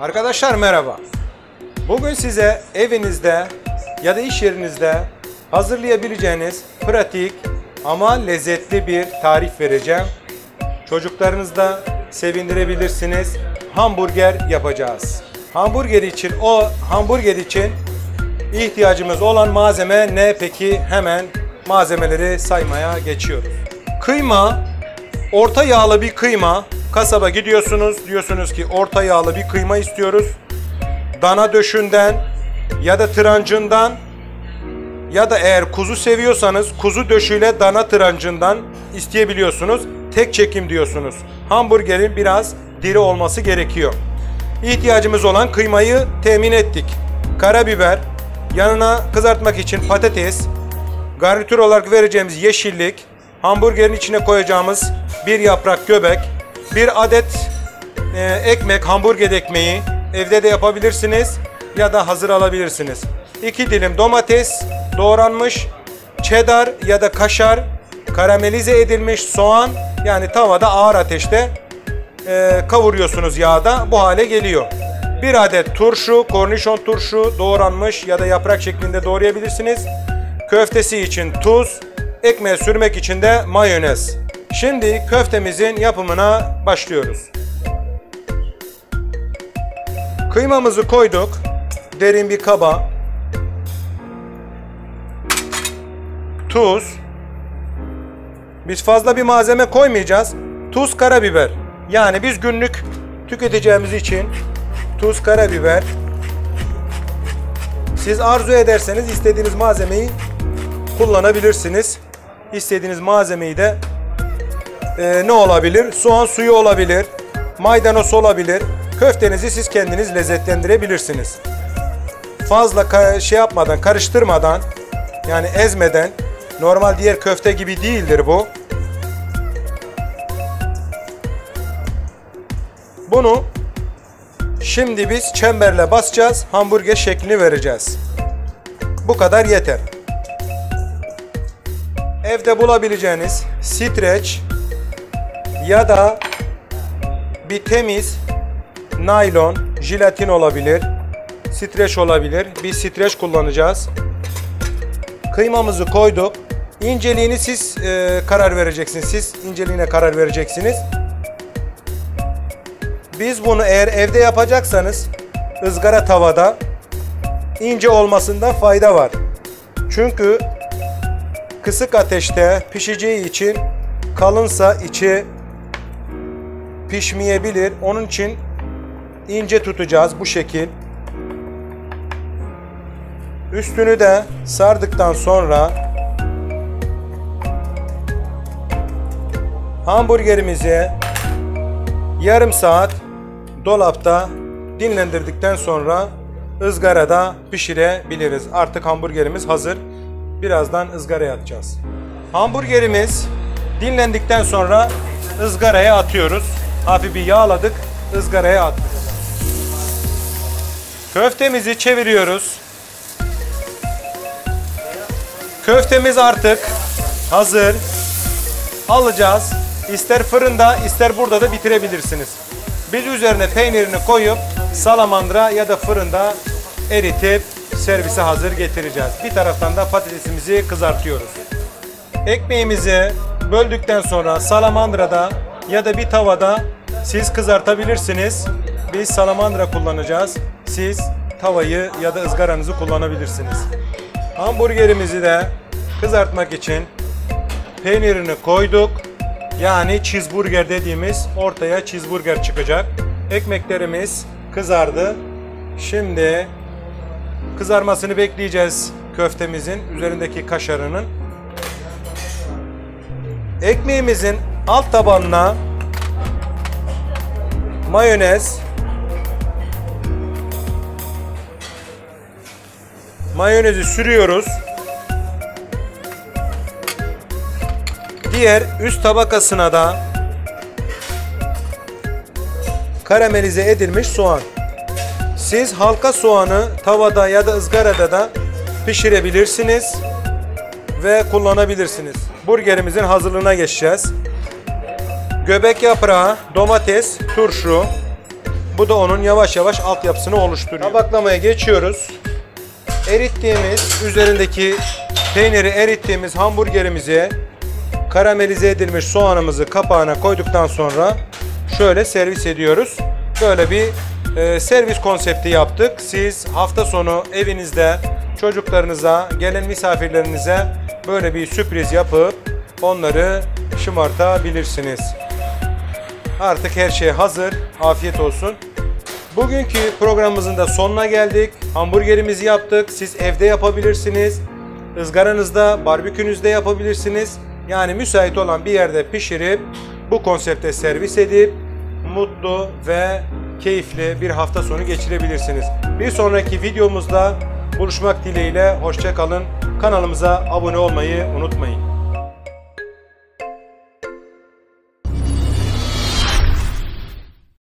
Arkadaşlar merhaba. Bugün size evinizde ya da iş yerinizde hazırlayabileceğiniz pratik ama lezzetli bir tarif vereceğim. Çocuklarınızı da sevindirebilirsiniz. Hamburger yapacağız. Hamburger için o hamburger için ihtiyacımız olan malzeme ne peki? Hemen malzemeleri saymaya geçiyoruz. Kıyma, orta yağlı bir kıyma. Kasaba gidiyorsunuz, diyorsunuz ki orta yağlı bir kıyma istiyoruz. Dana döşünden ya da tırancından ya da eğer kuzu seviyorsanız kuzu döşüyle dana tırancından isteyebiliyorsunuz. Tek çekim diyorsunuz. Hamburgerin biraz diri olması gerekiyor. İhtiyacımız olan kıymayı temin ettik. Karabiber, yanına kızartmak için patates, garnitür olarak vereceğimiz yeşillik, hamburgerin içine koyacağımız bir yaprak göbek, bir adet e, ekmek, hamburger ekmeği evde de yapabilirsiniz ya da hazır alabilirsiniz. 2 dilim domates doğranmış, cheddar ya da kaşar, karamelize edilmiş soğan yani tavada ağır ateşte e, kavuruyorsunuz yağda bu hale geliyor. Bir adet turşu, kornişon turşu doğranmış ya da yaprak şeklinde doğrayabilirsiniz. Köftesi için tuz, ekmeğe sürmek için de mayonez. Şimdi köftemizin yapımına başlıyoruz. Kıymamızı koyduk. Derin bir kaba. Tuz. Biz fazla bir malzeme koymayacağız. Tuz, karabiber. Yani biz günlük tüketeceğimiz için tuz, karabiber. Siz arzu ederseniz istediğiniz malzemeyi kullanabilirsiniz. İstediğiniz malzemeyi de e, ne olabilir? Soğan suyu olabilir, maydanoz olabilir. Köftenizi siz kendiniz lezzetlendirebilirsiniz. Fazla şey yapmadan, karıştırmadan, yani ezmeden, normal diğer köfte gibi değildir bu. Bunu şimdi biz çemberle basacağız, hamburger şeklini vereceğiz. Bu kadar yeter. Evde bulabileceğiniz streç ya da bir temiz naylon, jelatin olabilir, streç olabilir. Bir streç kullanacağız. Kıymamızı koyduk. İnceliğini siz e, karar vereceksiniz. Siz inceliğine karar vereceksiniz. Biz bunu eğer evde yapacaksanız ızgara tavada ince olmasında fayda var. Çünkü kısık ateşte pişeceği için kalınsa içi pişmeyebilir. Onun için ince tutacağız bu şekil. Üstünü de sardıktan sonra hamburgerimizi yarım saat dolapta dinlendirdikten sonra ızgarada pişirebiliriz. Artık hamburgerimiz hazır. Birazdan ızgaraya atacağız. Hamburgerimiz dinlendikten sonra ızgaraya atıyoruz. Hafif bir yağladık, ızgaraya attık. Köftemizi çeviriyoruz. Köftemiz artık hazır. Alacağız. İster fırında ister burada da bitirebilirsiniz. Biz üzerine peynirini koyup salamandra ya da fırında eritip servise hazır getireceğiz. Bir taraftan da patatesimizi kızartıyoruz. Ekmeğimizi böldükten sonra salamandrada ya da bir tavada siz kızartabilirsiniz. Biz salamandra kullanacağız. Siz tavayı ya da ızgaranızı kullanabilirsiniz. Hamburgerimizi de kızartmak için peynirini koyduk. Yani cheeseburger dediğimiz ortaya cheeseburger çıkacak. Ekmeklerimiz kızardı. Şimdi kızarmasını bekleyeceğiz köftemizin üzerindeki kaşarının. Ekmeğimizin alt tabanına mayonez mayonezi sürüyoruz. Diğer üst tabakasına da karamelize edilmiş soğan. Siz halka soğanı tavada ya da ızgarada da pişirebilirsiniz ve kullanabilirsiniz. Burgerimizin hazırlığına geçeceğiz. Göbek yaprağı, domates, turşu. Bu da onun yavaş yavaş altyapısını oluşturuyor. Tabaklamaya geçiyoruz. Erittiğimiz, üzerindeki peyniri erittiğimiz hamburgerimizi karamelize edilmiş soğanımızı kapağına koyduktan sonra şöyle servis ediyoruz. Böyle bir e, servis konsepti yaptık. Siz hafta sonu evinizde çocuklarınıza, gelen misafirlerinize böyle bir sürpriz yapıp onları şımartabilirsiniz. Artık her şey hazır. Afiyet olsun. Bugünkü programımızın da sonuna geldik. Hamburgerimizi yaptık. Siz evde yapabilirsiniz. Izgaranızda, barbekünüzde yapabilirsiniz. Yani müsait olan bir yerde pişirip bu konsepte servis edip mutlu ve keyifli bir hafta sonu geçirebilirsiniz. Bir sonraki videomuzda buluşmak dileğiyle hoşça kalın. Kanalımıza abone olmayı unutmayın.